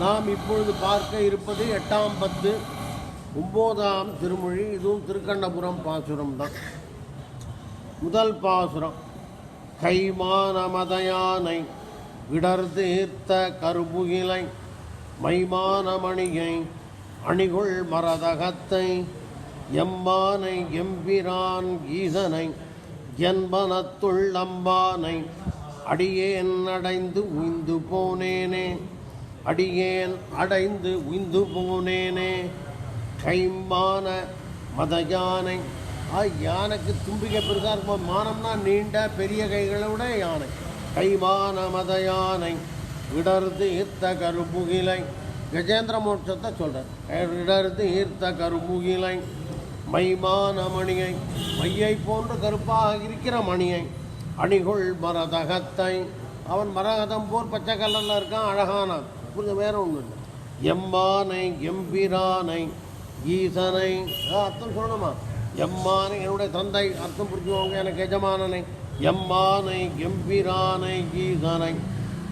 நாம் இப்பொழுது பார்க்க இருப்பது எட்டாம் பத்து ஒம்போதாம் திருமொழி இதுவும் திருக்கண்ணபுரம் பாசுரம் தான். முதல் பாசுரம் கைமான மதயானை இடர் தீர்த்த கருபுகிலை மைமான மணியை அணிகுள் மரதகத்தை எம்மானை எம்பிரான் ஈசனை என்பனத்துள் அம்பானை அடியேன் அடைந்து உய்ந்து போனேனே. அடியேன் அடைந்து உய்ந்து போனேனே. கைமான மத யானை ஆ யானைக்கு தும்பிக்கை பெருசாக இருக்கும் மானம்னா நீண்ட பெரிய கைகளோட யானை. கைமான மத யானை இடர்ந்து ஈர்த்த கருமுகிலை கஜேந்திர மோட்சத்தை சொல்கிறேன் இடர்ந்து ஈர்த்த கருமுகிலை மைமான மணியை. மையை போன்று கருப்பாக இருக்கிற மணியை. அணிகுள் மரதகத்தை. அவன் மரகதம் போர் பச்சை கலரில் இருக்கான் அழகானான் புரிஞ்ச வேற ஒன்றும் இல்லை. எம்மானை எம்பிரானை ஈசனை. அர்த்தம் சொல்லணுமா? எம்மானை என்னுடைய தந்தை அர்த்தம் புரிஞ்சுக்கோங்க எனக்கு எஜமானனை. எம்மானை எம்பிரானை ஈசனை.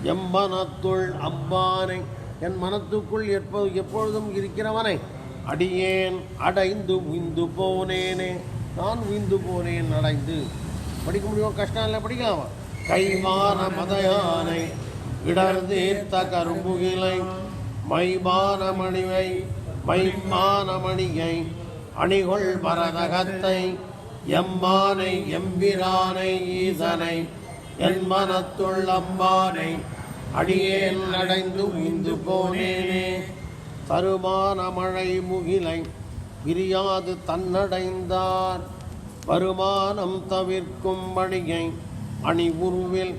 எம்மனத்துள் அம்பானை. என் மனத்துக்குள் எப்போ எப்பொழுதும் இருக்கிறவனை அடியேன் அடைந்து உய்ந்து போனேனே. நான் உய்ந்து போனேன் அடைந்து. படிக்க முடியும்? கஷ்டம் இல்லை படிக்கலாமா? கைமான மதயானை. இடர்ந்தீர்த்த கரும்புகிலை மைமான மணிவை மைமான மணியை அணிகொள் பரதகத்தை எம்மானை எம்பிரானை ஈசனை என் மனத்துள் அம்பானை அடியேன் அடைந்து உய்ந்து போனேனே. தருமான மழை முகிலை விரியாது தன்னடைந்தார். வருமானம் தவிர்க்கும் மணியை அணி உருவில்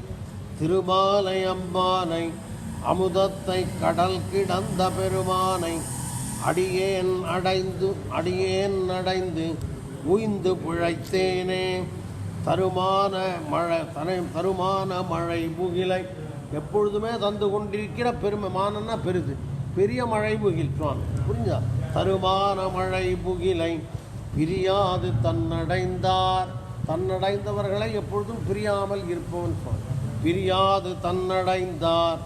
திருமாலை அம்பானை அமுதத்தை கடல் கிடந்த பெருமானை அடியேன் அடைந்து அடியேன் அடைந்து உய்ந்து பிழைத்தேனே. தருமான மழை தனை தருமான மழை முகிலை எப்பொழுதுமே தந்து கொண்டிருக்கிற பெருமை மானன்னா பெருது. பெரிய மழை புகிழ்வான் புரிஞ்சா தருமான மழை புகிலை பிரியாது தன்னடைந்தார். தன்னடைந்தவர்களை எப்பொழுதும் பிரியாமல் இருப்பவன் சுவாமி பிரியாது தன்னடைந்தார்.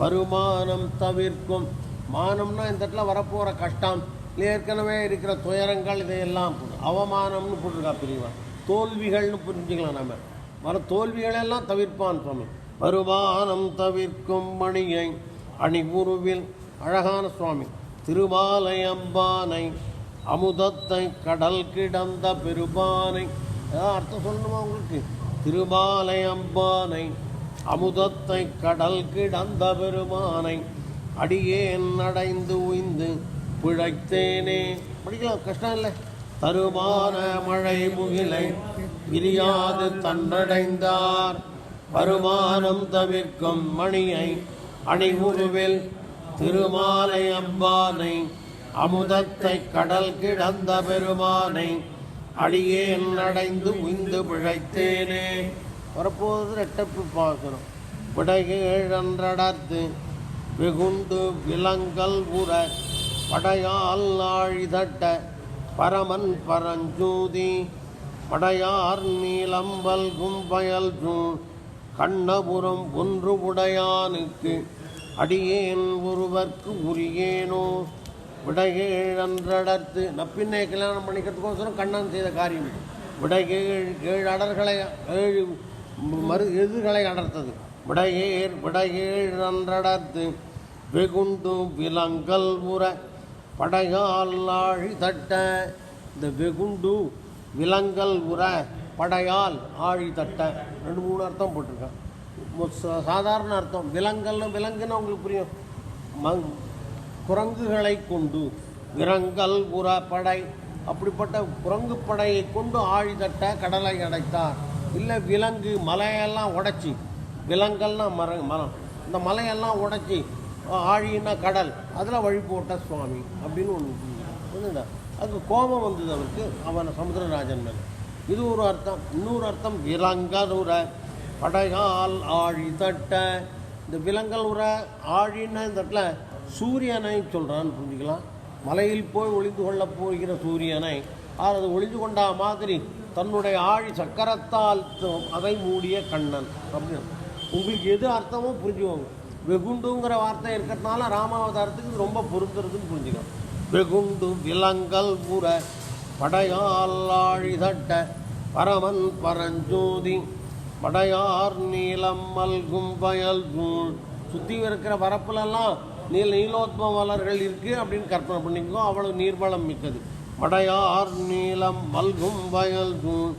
வருமானம் தவிர்க்கும். மானம்னா இந்த இடத்துல வரப்போகிற கஷ்டம். இல்லை ஏற்கனவே இருக்கிற துயரங்கள் இதையெல்லாம் அவமானம்னு போட்டிருக்கா பிரிவான் தோல்விகள்னு புரிஞ்சுக்கலாம் நம்ம வர தோல்விகளெல்லாம் தவிர்ப்பான் சுவாமி. வருமானம் தவிர்க்கும் மணியை அணிகுருவில் அழகான சுவாமி. திருமாலை அம்பானை அமுதத்தை கடல் கிடந்த பெருமானை. ஏதாவது அர்த்தம் சொல்லணுமா உங்களுக்கு? திருமாலை அம்பானை அமுதத்தை கடல் கிடந்த பெருமானை அடியேன் அடைந்து உய்ந்து பிழைத்தேனே. படிக்கலாம் கஷ்டம் இல்லை. தருமான மழை முகிலை விரியாது தன்னடைந்தார். வருமானம் தவிர்க்கும் மணியை அணிகுருவில் திருமாலை அம்பானை அமுதத்தை கடல் கிடந்த பெருமானை அடியேன் அடைந்து உய்ந்து பிழைத்தேனே. வரப்போகுது ரெட்டப்பு பார்க்கிறோம். விடைகேழன்றடர்த்து வெகுண்டு விலங்கல் உர படையால் ஆழிதட்ட பரமன் பரஞ்சூதி படையார் நீலம்பல் கும்பயல் ஜூன் கண்ணபுரம் ஒன்று உடையானுக்கு அடியேன் ஒருவர்க்கு உரியேனோ? விடகேழன்றடர்த்து நப்பின்னை கல்யாணம் பண்ணிக்கிறதுக்கோசரம் கண்ணன் செய்த காரியம் விடகேழ் ஏழு அடர்களை ஏழு மறு எதிர்களை அடர்த்தது. விடையேர் விடையேழ் நன்றடத்து வெகுண்டு விலங்கல் உற படையால் ஆழி தட்ட. இந்த வெகுண்டு விலங்கல் உற படையால் ஆழி தட்ட. ரெண்டு மூணு அர்த்தம் போட்டிருக்கேன் சாதாரண அர்த்தம். விலங்கல்னு விலங்குன்னு உங்களுக்கு புரியும். மங் குரங்குகளை கொண்டு விரங்கல் உர படை. அப்படிப்பட்ட குரங்கு படையை கொண்டு ஆழி தட்ட கடலை அடைத்தார். இல்லை விலங்கு மலையெல்லாம் உடைச்சி. விலங்கல்னா மர மரம் இந்த மலையெல்லாம் உடைச்சி ஆழின்னா கடல் அதில் வழி போட்ட சுவாமி அப்படின்னு ஒன்று புரியுதா அதுக்கு கோபம் வந்தது அவருக்கு அவன் சமுத்திரராஜன் மேலே. இது ஒரு அர்த்தம். இன்னொரு அர்த்தம் விலங்கல் உர படையால் ஆழி தட்ட. இந்த விலங்கல் உர ஆழின்னா இந்த இடத்துல சூரியனை சொல்கிறான்னு புரிஞ்சுக்கலாம். மலையில் போய் ஒளிந்து கொள்ளப் போகிற சூரியனை அது ஒளிந்து கொண்டா மாதிரி தன்னுடைய ஆழி சக்கரத்தால் அதை மூடிய கண்ணன். அப்படின்னு உங்களுக்கு எது அர்த்தமோ புரிஞ்சுக்கோங்க. வெகுண்டுங்கிற வார்த்தை இருக்கிறதுனால ராமாவதாரத்துக்கு ரொம்ப பொருந்துறதுன்னு புரிஞ்சுக்கலாம் வெகுண்டு விலங்கல் புற படையாளாழி தட்ட பரமன் பரஞ்சோதி படையார் நீலம் மல்கும் பயல் சூழ் சுற்றி இருக்கிற வரப்புலெல்லாம் நீல நீலோத்ம மலர்கள் இருக்குது அப்படின்னு கற்பனை பண்ணிக்கோ அவ்வளோ நீர்வளம் மிக்கது. படையார் நீளம் மல்கும் வயல் சூழ்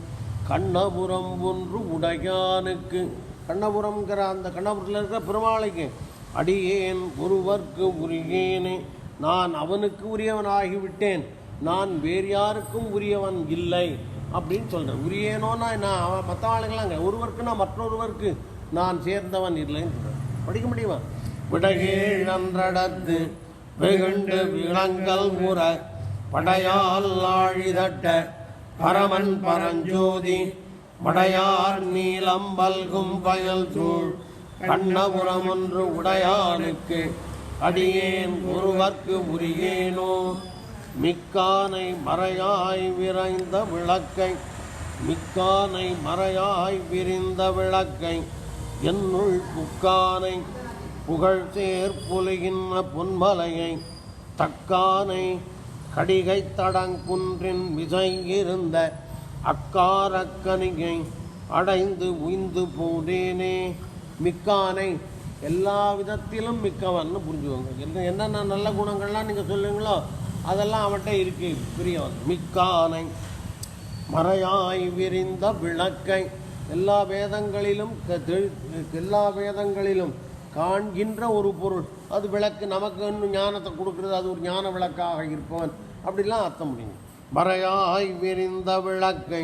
கண்ணபுரம் ஒன்று உடையானுக்கு. கண்ணபுரம்ங்கிற அந்த கண்ணபுரத்தில் இருக்கிற பெருமாளைக்கு. அடியேன் ஒருவர்க்கு உரியேனே. நான் அவனுக்கு உரியவன் ஆகிவிட்டேன் நான் வேறு யாருக்கும் உரியவன் இல்லை அப்படின்னு சொல்கிறேன் உரியேனோன்னா நான் அவன் மற்ற ஆளுங்களாங்க ஒருவருக்கு நான் மற்றொருவருக்கு நான் சேர்ந்தவன் இல்லைன்னு சொல்கிறேன் படிக்க முடியுமா? விடகேழ் நன்றடத்து வெகுண்டு விளங்கல் முறை படையால் ஆழிதட்ட பரமன் பரஞ்சோதி படையார் நீலம் பல்கும் பயல் சூழ் கண்ணபுரம் ஒன்று உடையானுக்கு அடியேன் ஒருவர்க்கு உரியேனோ? மிக்கானை மறையாய் விரைந்த விளக்கை மிக்கானை மறையாய் விரிந்த விளக்கை என்னுள் புக்கானை புகழ் சேர் புலிகின்ற பொன்மலையை தக்கானை கடிகை தடங்குன்றின் மிசை இருந்த அக்காரக்கனிகை அடைந்து உய்ந்து போனேனே. மிக்கானை எல்லா விதத்திலும் மிக்கவன்னு புரிஞ்சுக்கோங்க. என்ன என்னென்ன நல்ல குணங்கள்லாம் நீங்கள் சொல்லுங்களோ அதெல்லாம் அவன்கிட்ட இருக்கு. பிரியவன் மிக்கானை மறையாய் விரிந்த விளக்கை எல்லா வேதங்களிலும் எல்லா வேதங்களிலும் காண்கின்ற ஒரு பொருள். அது விளக்கு நமக்கு இன்னும் ஞானத்தை கொடுக்குறது அது ஒரு ஞான விளக்காக இருப்பவன். அப்படிலாம் அர்த்தம் முடியும் மறையாய் விரிந்த விளக்கை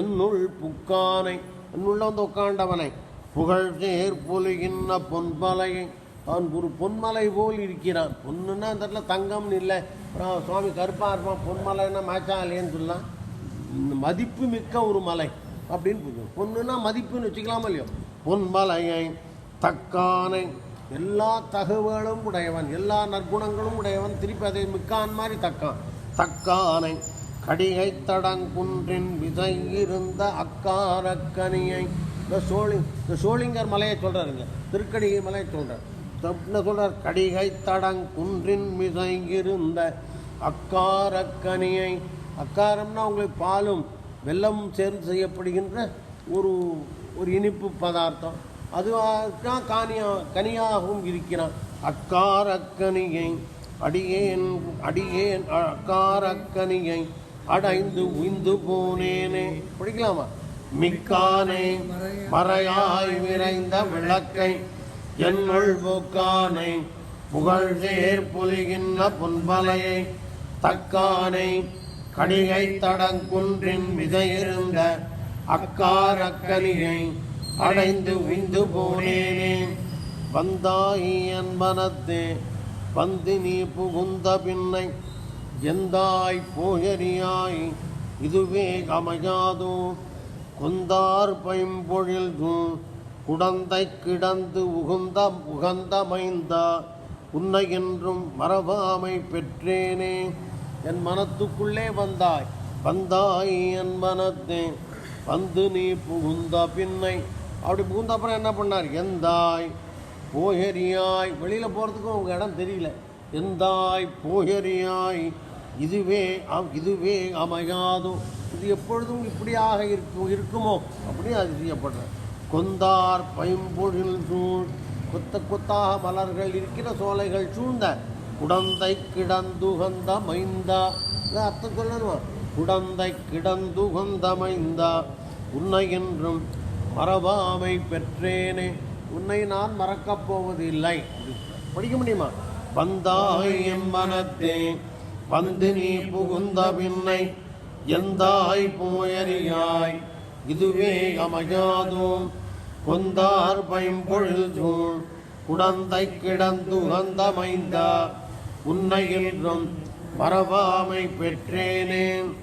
என்னுள் புக்கானை என்னுள்ள வந்து உட்காண்டவனை புகழ் சேர் பொலிகின்ற பொன்மலையை அவன் ஒரு பொன்மலை போல் இருக்கிறான். பொண்ணுன்னா அந்த இடத்துல தங்கம்னு இல்லை. அப்புறம் சுவாமி கருப்பாக இருப்பான் பொன்மலைன்னா மேட்சா இல்லையேன்னு சொல்லலாம். இந்த மதிப்பு மிக்க ஒரு மலை அப்படின்னு புரியும் பொண்ணுன்னா மதிப்புன்னு வச்சுக்கலாமா இல்லையோ? பொன்மலையை தக்கானை எல்லா தகவலும் உடையவன் எல்லா நற்குணங்களும் உடையவன். திருப்பி அதை மிக்கான் மாதிரி தக்கான் தக்கானை கடிகை தடங்குன்றின் விதை இருந்த அக்காரக்கனியை. இந்த சோழி இந்த சோழிங்கர் மலையை சொல்கிறாருங்க திருக்கடிகை மலையை சொல்கிறார் என்ன சொல்கிறார் கடிகை தடங்குன்றின் விதை இருந்த அக்காரக்கனியை. அக்காரம்னா உங்களுக்கு பாலும் வெள்ளமும் சேர்ந்து செய்யப்படுகின்ற ஒரு ஒரு இனிப்பு பதார்த்தம். அதுவாக கானியா கனியாகவும் இருக்கிறான். அக்காரக்கனியை அடியேன் அடியேன் அக்காரக்கனியை அடைந்து உய்ந்து போனேனே. பிடிக்கலாமா? மிக்கானை மறையாய் விரைந்த விளக்கை என்னுள் போக்கானை புகழ் புலிகின்ற புன்பலையை தக்கானை கடிகை தடங்குன்றின் விதையிருந்த அக்காரக்கனியை அடைந்து விந்து போனேனே. வந்தாய் என் வந்து நீ புகுந்த பின்னை. எந்தாய் போயறியாய்? இதுவே அமையாதோ? கொந்தார் பைம்பொழில் குடந்தை கிடந்து உகுந்த உகந்தமைந்தா உன்னை என்றும் மரபாமை பெற்றேனே. என் மனத்துக்குள்ளே வந்தாய். வந்தாய் என் மனத்தே வந்து நீ புகுந்த பின்னை. அப்படி பூந்த அப்புறம் என்ன பண்ணார்? எந்தாய் போகரியாய் வெளியில் போகிறதுக்கும் உங்கள் இடம் தெரியல. எந்தாய் போகரியாய் இதுவே இதுவே அமையாதோ? இது எப்பொழுதும் இப்படியாக இருக்கும் இருக்குமோ? அப்படின்னு அது செய்யப்படுற கொந்தார் பைம்பொழில் சூழ் கொத்த கொத்தாக மலர்கள் இருக்கிற சோலைகள் சூழ்ந்த குடந்தை கிடந்துகந்த மைந்தா. அர்த்தம் சொல்லணுமா? குடந்தை கிடந்துகந்த மைந்தா. உன்னை என்றும் மறவாமை பெற்றேனே. உன்னை நான் மறக்கப் போவதில்லை. படிக்க முடியுமா? வந்தாய் என் மனத்தே. வந்து நீ புகுந்த பின்னை. எந்தாய் போயறியாய்? இதுவே அமையாதும். கொந்தார் பைம்பொழில் சூழ். குடந்தை கிடந்துகந்த மைந்தா. உன்னை என்றும் மறவாமை பெற்றேனே.